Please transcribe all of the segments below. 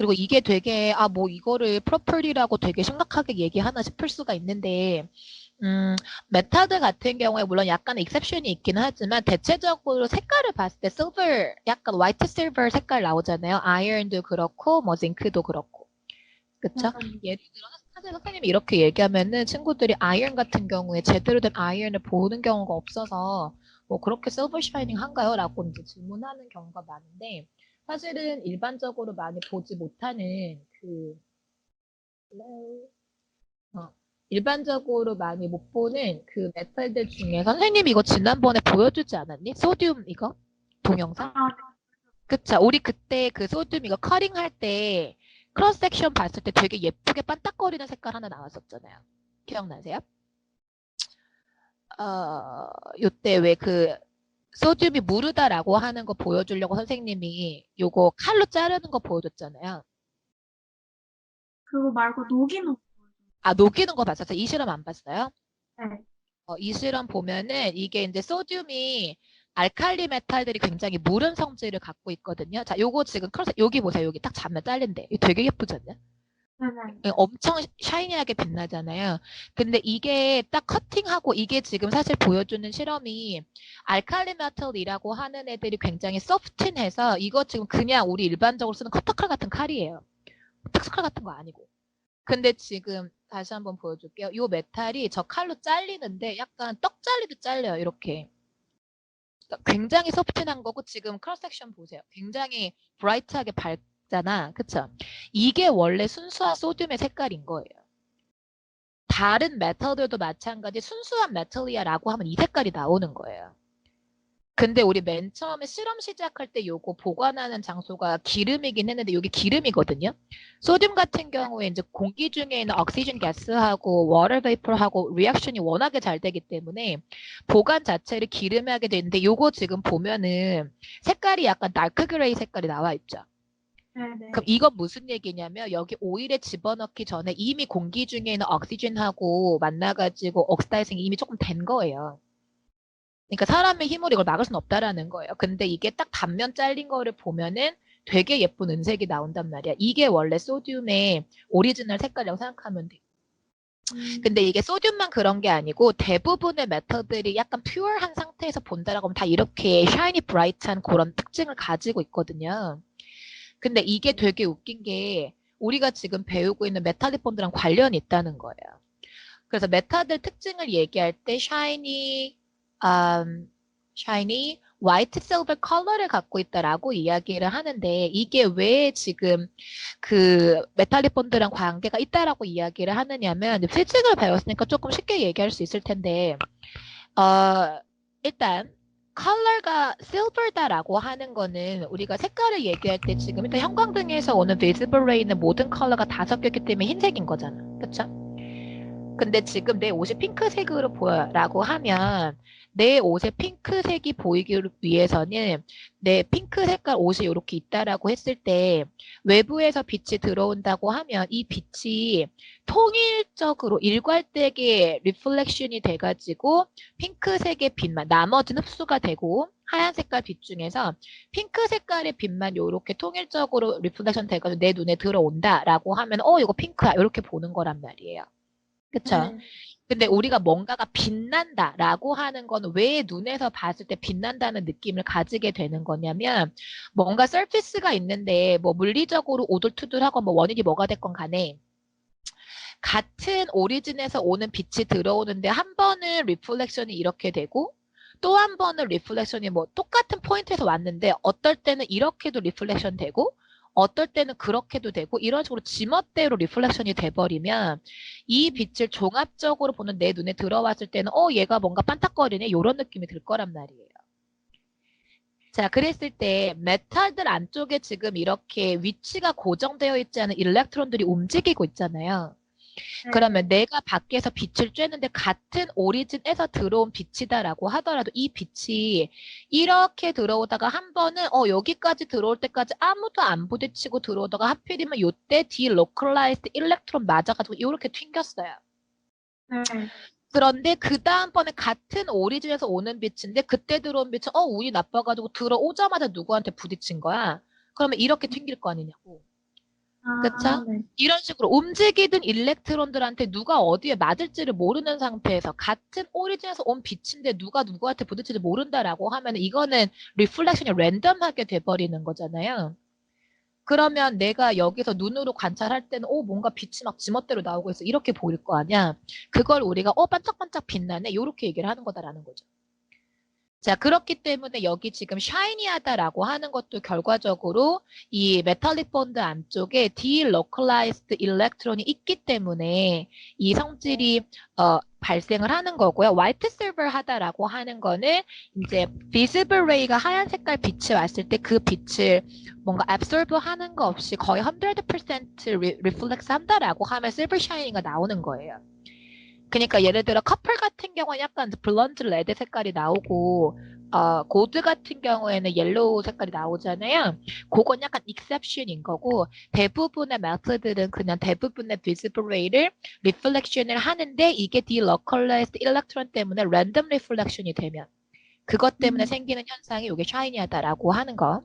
그리고 이게 되게 아 뭐 이거를 프로퍼리라고 되게 심각하게 얘기하나 싶을 수가 있는데 음, 메타드 같은 경우에 물론 약간의 익셉션이 있긴 하지만 대체적으로 색깔을 봤을 때 실버 약간 화이트 실버 색깔 나오잖아요. 아이언도 그렇고 뭐 징크도 그렇고. 그쵸? 예를 들어 사실 선생님이 이렇게 얘기하면은 친구들이 아이언 같은 경우에 제대로 된 아이언을 보는 경우가 없어서 뭐 그렇게 실버 샤이닝 한가요? 라고 이제 질문하는 경우가 많은데 사실은 일반적으로 많이 보지 못하는 그 어, 일반적으로 많이 못 보는 그 메탈들 중에 선생님이 이거 지난번에 보여주지 않았니? 소듐 이거? 동영상? 아, 그쵸. 우리 그때 그 소듐 이거 커링 할 때 크로스 섹션 봤을 때 되게 예쁘게 반딱거리는 색깔 하나 나왔었잖아요. 기억나세요? 어, 요때 왜그 소듐이 무르다라고 하는 거 보여주려고 선생님이 요거 칼로 자르는 거 보여줬잖아요. 그거 말고 녹이는 거. 아, 녹이는 거 봤었어요? 이 실험 안 봤어요? 네. 어, 이 실험 보면은 이게 이제 소듐이 알칼리 메탈들이 굉장히 무른 성질을 갖고 있거든요. 자, 요거 지금 크로스 여기 보세요. 여기 딱 잡면 잘린데. 되게 예쁘지 않냐? 네네. 예, 엄청 샤이니하게 빛나잖아요. 근데 이게 딱 커팅하고 이게 지금 사실 보여주는 실험이 알칼리 메탈이라고 하는 애들이 굉장히 소프트해서 이거 지금 그냥 우리 일반적으로 쓰는 커터칼 같은 칼이에요. 특수칼 같은 거 아니고. 근데 지금 다시 한번 보여줄게요. 이 메탈이 저 칼로 잘리는데 약간 떡 잘리듯 잘려요. 이렇게. 그러니까 굉장히 소프트한 거고 지금 크로스 섹션 보세요. 굉장히 브라이트하게 밝 잖아. 그쵸? 이게 원래 순수한 소듐의 색깔인 거예요. 다른 메탈들도 마찬가지 순수한 메탈이야라고 하면 이 색깔이 나오는 거예요. 근데 우리 맨 처음에 실험 시작할 때 요거 보관하는 장소가 기름이긴 했는데 여기 기름이거든요. 소듐 같은 경우에 이제 공기 중에 있는 억시즌 가스하고 워터 베이퍼하고 리액션이 워낙에 잘 되기 때문에 보관 자체를 기름에 하게 되는데 요거 지금 보면은 색깔이 약간 다크 그레이 색깔이 나와 있죠. 네 네. 그럼 이건 무슨 얘기냐면 여기 오일에 집어넣기 전에 이미 공기 중에 있는 억시즌하고 만나가지고 옥시다이징이 이미 조금 된 거예요. 그러니까 사람의 힘으로 이걸 막을 수는 없다라는 거예요. 근데 이게 딱 단면 잘린 거를 보면은 되게 예쁜 은색이 나온단 말이야. 이게 원래 소듐의 오리지널 색깔이라고 생각하면 돼. 음, 근데 이게 소듐만 그런 게 아니고 대부분의 메터들이 약간 퓨어한 상태에서 본다라고 하면 다 이렇게 샤이니 브라이트한 그런 특징을 가지고 있거든요. 근데 이게 되게 웃긴 게 우리가 지금 배우고 있는 메탈리본드랑 관련이 있다는 거예요. 그래서 메탈들 특징을 얘기할 때 샤이니, 음, 샤이니, 화이트 실버 컬러를 갖고 있다라고 이야기를 하는데 이게 왜 지금 그 메탈리본드랑 관계가 있다라고 이야기를 하느냐면 피직을 배웠으니까 조금 쉽게 얘기할 수 있을 텐데 어 일단 컬러가 실버다라고 하는 거는 우리가 색깔을 얘기할 때 지금 일단 형광등에서 오는 visible ray는 모든 컬러가 다 섞였기 때문에 흰색인 거잖아. 그쵸? 근데 지금 내 옷이 핑크색으로 보여라고 하면 내 옷에 핑크색이 보이기 위해서는 내 핑크 색깔 옷이 이렇게 있다라고 했을 때 외부에서 빛이 들어온다고 하면 이 빛이 통일적으로 일괄되게 리플렉션이 돼가지고 핑크색의 빛만 나머지는 흡수가 되고 하얀 색깔 빛 중에서 핑크 색깔의 빛만 이렇게 통일적으로 리플렉션 돼가지고 내 눈에 들어온다라고 하면 어 이거 핑크야 이렇게 보는 거란 말이에요. 그쵸? 네. 근데 우리가 뭔가가 빛난다라고 하는 건 왜 눈에서 봤을 때 빛난다는 느낌을 가지게 되는 거냐면 뭔가 서피스가 있는데 뭐 물리적으로 오돌투돌하고 뭐 원인이 뭐가 됐건 간에 같은 오리진에서 오는 빛이 들어오는데 한 번은 리플렉션이 이렇게 되고 또 한 번은 리플렉션이 뭐 똑같은 포인트에서 왔는데 어떨 때는 이렇게도 리플렉션 되고 어떨 때는 그렇게도 되고 이런 식으로 지멋대로 리플렉션이 돼버리면 이 빛을 종합적으로 보는 내 눈에 들어왔을 때는 어 얘가 뭔가 반짝거리네 이런 느낌이 들 거란 말이에요. 자 그랬을 때 메탈들 안쪽에 지금 이렇게 위치가 고정되어 있지 않은 일렉트론들이 움직이고 있잖아요. 네. 그러면 내가 밖에서 빛을 쬐는데 같은 오리진에서 들어온 빛이다라고 하더라도 이 빛이 이렇게 들어오다가 한 번은 어 여기까지 들어올 때까지 아무도 안 부딪히고 들어오다가 하필이면 요때 디로컬라이즈드 일렉트론 맞아가지고 이렇게 튕겼어요. 네. 그런데 그 다음번에 같은 오리진에서 오는 빛인데 그때 들어온 빛은 어 운이 나빠가지고 들어오자마자 누구한테 부딪힌 거야. 그러면 이렇게 튕길 거 아니냐고. 아, 그쵸? 네. 이런 식으로 움직이던 일렉트론들한테 누가 어디에 맞을지를 모르는 상태에서 같은 오리진에서 온 빛인데 누가 누구한테 부딪힐지 모른다라고 하면 이거는 리플렉션이 랜덤하게 돼버리는 거잖아요. 그러면 내가 여기서 눈으로 관찰할 때는 오 뭔가 빛이 막 지멋대로 나오고 있어 이렇게 보일 거 아니야. 그걸 우리가 어 반짝반짝 빛나네 이렇게 얘기를 하는 거다라는 거죠. 자 그렇기 때문에 여기 지금 샤이니하다라고 하는 것도 결과적으로 이 메탈릭 본드 안쪽에 delocalized electron이 있기 때문에 이 성질이 어, 발생을 하는 거고요. white silver 하다라고 하는 거는 이제 visible ray가 하얀 색깔 빛이 왔을 때 그 빛을 뭔가 absorb 하는 거 없이 거의 100% re- reflex 한다라고 하면 silver shining가 나오는 거예요. 그러니까 예를 들어 커플 같은 경우는 약간 블런드 레드 색깔이 나오고 어, 고드 같은 경우에는 옐로우 색깔이 나오잖아요. 그건 약간 exception인 거고 대부분의 메터들은 그냥 대부분의 ray를 reflection을 하는데 이게 delocalized electron 때문에 random reflection이 되면 그것 때문에 음. 생기는 현상이 이게 shini하다라고 하는 거.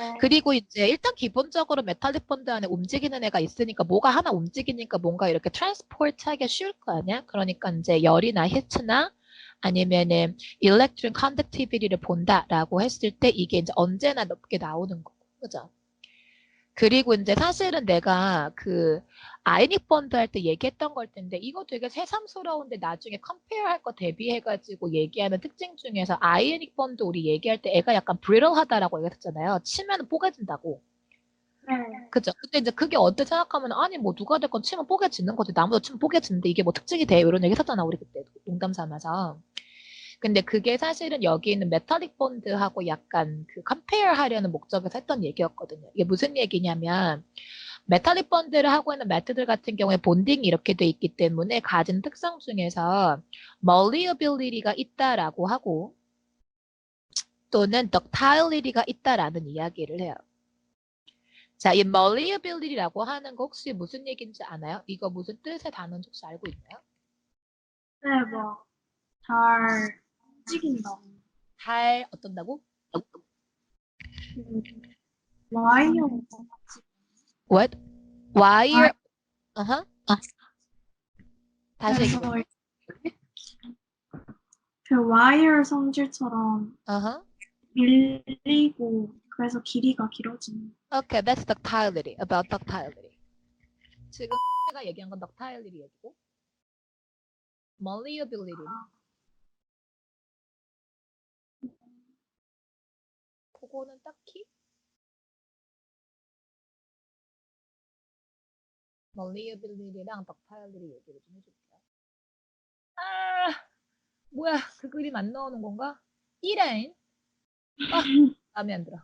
네. 그리고 이제 일단 기본적으로 메탈릭 본드 안에 움직이는 애가 있으니까 뭐가 하나 움직이니까 뭔가 이렇게 트랜스포트 하기 쉬울 거 아니야? 그러니까 이제 열이나 히트나 아니면은 일렉트론 컨덕티비티를 본다라고 했을 때 이게 이제 언제나 높게 나오는 거고. 그죠? 그리고 이제 사실은 내가 그 아이닉 본드 할 때 얘기했던 걸 텐데 이거 되게 새삼스러운데 나중에 컴페어 할 거 대비해가지고 얘기하는 특징 중에서 아이닉 본드 우리 얘기할 때 애가 약간 브리럴하다라고 얘기했잖아요. 치면 뽀개진다고. 네. 그죠? 근데 이제 그게 어때 생각하면 아니 뭐 누가 됐건 치면 뽀개지는 거지. 나무도 치면 뽀개지는데 이게 뭐 특징이 돼? 이런 얘기 했었잖아 우리 그때 농담 삼아서. 근데 그게 사실은 여기 있는 메탈릭 본드하고 약간 그 컴페어 하려는 목적에서 했던 얘기였거든요. 이게 무슨 얘기냐면 메탈릭 본드를 하고 있는 매트들 같은 경우에 본딩이 이렇게 돼 있기 때문에 가진 특성 중에서 멀리어빌리티가 있다라고 하고 또는 덕타일리티가 있다라는 이야기를 해요. 자, 이 멀리어빌리티라고 하는 거 혹시 무슨 얘기인지 아나요? 이거 무슨 뜻의 단어인지 혹시 알고 있나요? 네, 뭐, 잘 움직인다고. 잘 어떤다고? 그, 와이어. What? Wire? 어허? 다시 얘기해. 그래서 그 와이어 성질처럼 어허. 밀리고 그래서 길이가 길어지는. Okay, that's ductility. About ductility. 지금 제가 얘기한 건 ductility 얘기고 malleability는 그거는 딱히 malleability랑 ductility 얘기를 좀 해줄게요. 아, 뭐야, 그 그림 안 나오는 건가? 이라인? 아, 마음에 안 들어.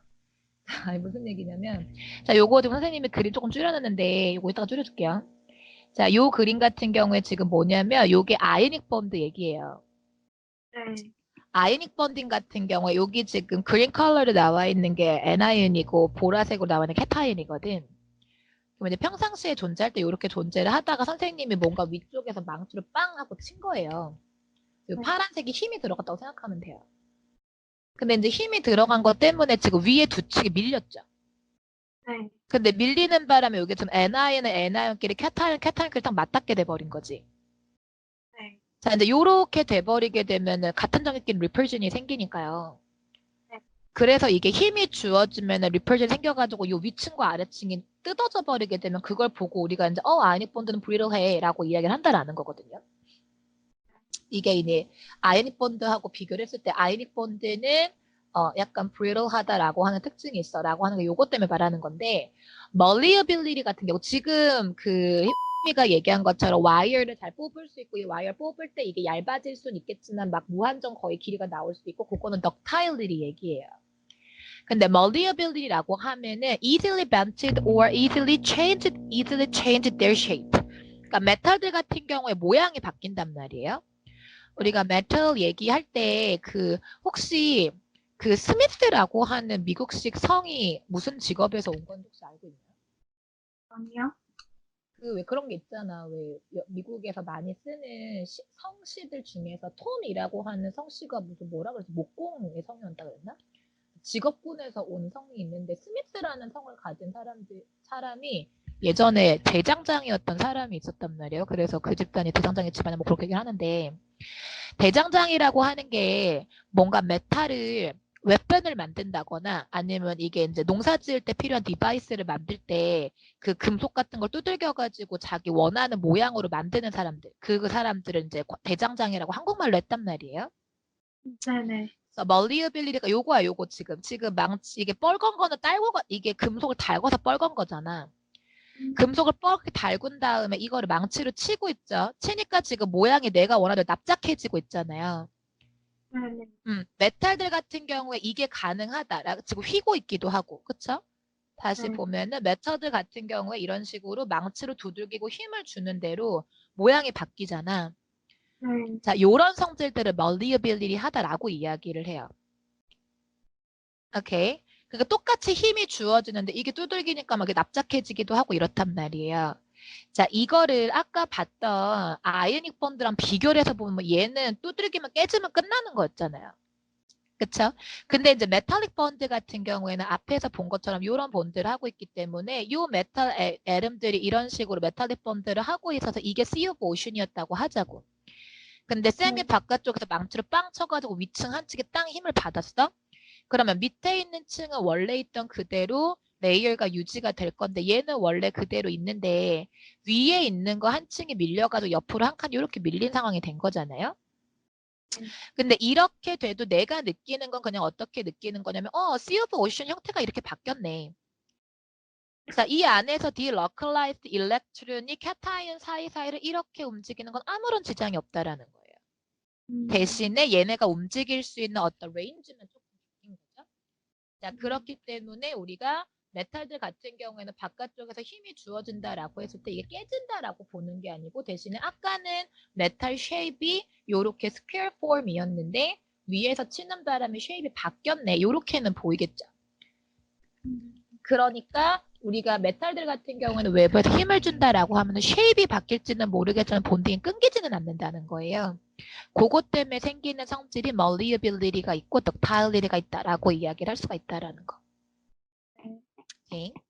아니, 무슨 얘기냐면, 자, 요거 지금 선생님이 그림 조금 줄여놨는데, 요거 이따가 줄여줄게요. 자, 요 그림 같은 경우에 지금 뭐냐면, 요게 아이닉 본드 얘기예요. 네. 아이닉 본딩 같은 경우에 여기 지금 그린 컬러로 나와 있는 게 N아이언이고 보라색으로 나와 있는 캣아이언이거든. 그럼 이제 평상시에 존재할 때 이렇게 존재를 하다가 선생님이 뭔가 위쪽에서 망치로 빵 하고 친 거예요. 그 네. 파란색이 힘이 들어갔다고 생각하면 돼요. 근데 이제 힘이 들어간 것 때문에 지금 위에 두 축이 밀렸죠. 네. 근데 밀리는 바람에 여기 지금 N아이언끼리 캣아이언 캣아이언끼리 딱 맞닿게 돼버린 거지. 네. 자, 이제 요렇게 돼버리게 되면은 같은 점끼리 리펄션이 생기니까요. 네. 그래서 이게 힘이 주어지면은 리펄션 생겨가지고 요 위층과 아래층이 뜯어져 버리게 되면 그걸 보고 우리가 이제 어 아이닉 본드는 브리럴해라고 이야기를 한다라는 거거든요. 이게 이제 아이닉 본드하고 비교를 했을 때 아이닉 본드는 어 약간 브리럴하다라고 하는 특징이 있어라고 하는 게 요것 때문에 말하는 건데 멀리어빌리티 같은 경우 지금 그미 가 얘기한 것처럼 와이어를 잘 뽑을 수 있고 이 와이어 뽑을 때 이게 얇아질 수는 있겠지만 막 무한정 거의 길이가 나올 수도 있고 그거는 덕타일리티 얘기예요. 근데 malleability라고 하면은 easily bended or easily changed, easily changed their shape. 그러니까 메탈들 같은 경우에 모양이 바뀐단 말이에요. 우리가 메탈 얘기할 때 그 혹시 그 스미스라고 하는 미국식 성이 무슨 직업에서 온 건지 혹시 알고 있나요? 아니요? 그 왜 그런 게 있잖아. 왜 여- 미국에서 많이 쓰는 시- 성씨들 중에서 톰이라고 하는 성씨가 무슨 뭐라 그러지? 목공의 성이었다 그랬나? 직업군에서 온 성이 있는데 스미스라는 성을 가진 사람들 사람이 예전에 대장장이었던 사람이 있었단 말이에요. 그래서 그 집단이 대장장이 집안에 뭐 그렇게 얘기를 하는데 대장장이라고 하는 게 뭔가 메탈을 웹변을 만든다거나 아니면 이게 이제 농사 지을 때 필요한 디바이스를 만들 때 그 금속 같은 걸 두들겨 가지고 자기 원하는 모양으로 만드는 사람들 그 사람들은 이제 대장장이라고 한국말로 했단 말이에요. 네네. 멀리어빌리티가 요거야 요거 지금 지금 망치 이게 뻘건 거는 딸고 가- 이게 금속을 달궈서 뻘건 거잖아. 음, 금속을 뻘게 달군 다음에 이거를 망치로 치고 있죠. 치니까 지금 모양이 내가 원하는 납작해지고 있잖아요. 네네. 음, 메탈들 같은 경우에 이게 가능하다. 지금 휘고 있기도 하고, 그쵸? 다시 네. 보면은 메터들 같은 경우에 이런 식으로 망치로 두들기고 힘을 주는 대로 모양이 바뀌잖아. 네. 자, 요런 성질들을 malleability 하다라고 이야기를 해요. 오케이. 그러니까 똑같이 힘이 주어지는데 이게 두들기니까 막 납작해지기도 하고 이렇단 말이에요. 자, 이거를 아까 봤던 아이오닉 본드랑 비교를 해서 보면 얘는 두들기면 깨지면 끝나는 거였잖아요. 그쵸? 근데 이제 메탈릭 본드 같은 경우에는 앞에서 본 것처럼 이런 본드를 하고 있기 때문에 이 메탈 애, 애름들이 이런 식으로 메탈릭 본드를 하고 있어서 이게 of ocean이었다고 하자고. 근데 쌤이 음. 바깥쪽에서 망치로 빵 쳐가지고 위층 한 층에 땅 힘을 받았어? 그러면 밑에 있는 층은 원래 있던 그대로 레이어가 유지가 될 건데 얘는 원래 그대로 있는데 위에 있는 거 한 층이 밀려가지고 옆으로 한 칸 이렇게 밀린 상황이 된 거잖아요. 음. 근데 이렇게 돼도 내가 느끼는 건 그냥 어떻게 느끼는 거냐면 어, sea of ocean 형태가 이렇게 바뀌었네. 자, 이 안에서 delocalized electron이 cation 사이사이를 이렇게 움직이는 건 아무런 지장이 없다라는 거예요. 음, 대신에 얘네가 움직일 수 있는 어떤 레인지는 조금 바뀐 거죠. 자, 음. 그렇기 때문에 우리가 메탈들 같은 경우에는 바깥쪽에서 힘이 주어진다라고 했을 때 이게 깨진다라고 보는 게 아니고 대신에 아까는 메탈 쉐입이 요렇게 스퀘어 폼이었는데 위에서 치는 바람에 쉐입이 바뀌었네. 요렇게는 보이겠죠. 음, 그러니까 우리가 메탈들 같은 경우에는 외부에서 힘을 준다라고 하면 쉐입이 바뀔지는 모르겠지만 본딩이 끊기지는 않는다는 거예요. 그것 때문에 생기는 성질이 malleability가 있고 ductility가 있다라고 이야기를 할 수가 있다라는 거. 네. 오케이.